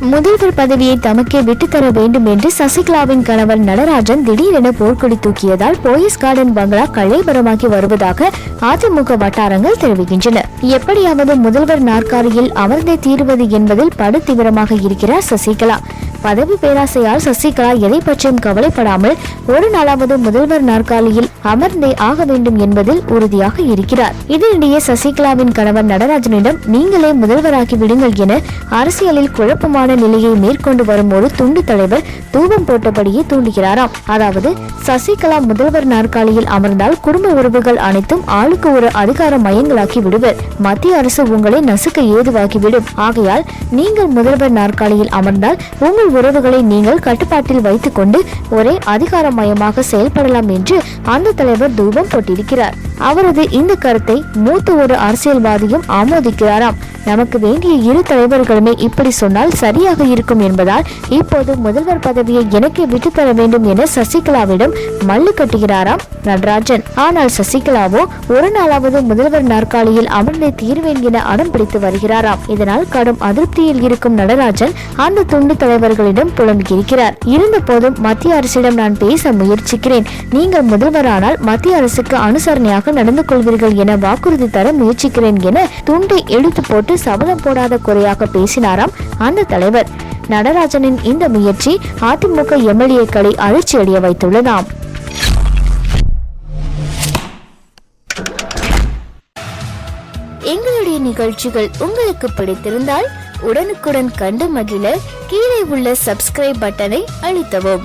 முதல்வர் பதவியை தமக்கே விட்டுத்தர வேண்டும் என்று சசிகலாவின் கணவர் நடராஜன் திடீரென போர்க்கொடி தூக்கியதால் போயஸ் கார்டன் பங்களா கலைபரமாகி வருவதாக அதிமுக வட்டாரங்கள் தெரிவிக்கின்றன. எப்படியாவது முதல்வர் நாற்காலியில் அமர்ந்தே தீருவது என்பதில் படு தீவிரமாக இருக்கிறார் சசிகலா. பதவி பேராசையால் சசிகலா எதை பற்றியும் கவலைப்படாமல் ஒரு நாளாவது முதல்வர் நாற்காலியில் அமர்ந்தே ஆக வேண்டும் என்பதில் உறுதியாக இருக்கிறார். இதனிடையே சசிகலாவின் கணவர் நடராஜனிடம் நீங்களே முதல்வராக்கி விடுங்கள் என அரசியலில் குழப்பமான நிலையை மேற்கொண்டு வரும் ஒரு துண்டு தலைவர் தூபம் போட்டபடியே தூண்டுகிறாராம். அதாவது சசிகலா முதல்வர் நாற்காலியில் அமர்ந்தால் குடும்ப உறவுகள் அனைத்தும் ஆளுக்கு ஒரு அதிகார மையங்களாக்கி விடுவர். மத்திய அரசு உங்களை நசுக்க ஏதுவாகிவிடும். ஆகையால் நீங்கள் முதல்வர் நாற்காலியில் அமர்ந்தால் உங்கள் உறவுகளை நீங்கள் கட்டுப்பாட்டில் வைத்துக்கொண்டு ஒரே அதிகாரமயமாக செயல்படலாம் என்று அந்த தலைவர் தூபம் போட்டிருக்கிறார். அவரது இந்த கருத்தை மூத்த ஒரு அரசியல்வாதியும் ஆமோதிக்கிறாராம். நமக்கு வேண்டிய இரு தலைவர்களுமே இப்படி சொன்னால் சரியாக இருக்கும் என்பதால் இப்போது முதல்வர் பதவியை எனக்கே விட்டுத்தர வேண்டும் என சசிகலாவிடம் மல்லு கட்டுகிறாராம் நடராஜன். ஆனால் சசிகலாவோ ஒரு நாளாவது முதல்வர் நாற்காலியில் அமர்ந்தே தீர்வேன் என அடம் பிடித்து வருகிறாராம். இதனால் கடும் அதிருப்தியில் இருக்கும் நடராஜன் அந்த துண்டு தலைவர்களிடம் புலம்பியிருக்கிறார் இருந்த போதும் மத்திய அரசிடம் நான் பேச முயற்சிக்கிறேன். நீங்கள் முதல்வரானால் மத்திய அரசுக்கு அனுசரணையாக நடந்து கொள்வீர்கள் என வாக்குறுதி தர முயற்சிக்கிறேன் என துண்டை எடுத்து போட்டு சபதம் போடாத குறையாக பேசினாராம் அந்த தலைவர். நடராஜனின் இந்த முயற்சி அதிமுக எம்எல்ஏக்களை அதிர்ச்சியடைய வைத்துள்ளதாம். எங்களுடைய நிகழ்ச்சிகள் உங்களுக்கு பிடித்திருந்தால் உடனுக்குடன் கண்டு மகிழ கீழே உள்ள சப்ஸ்கிரைப் பட்டனை அழுத்தவும்.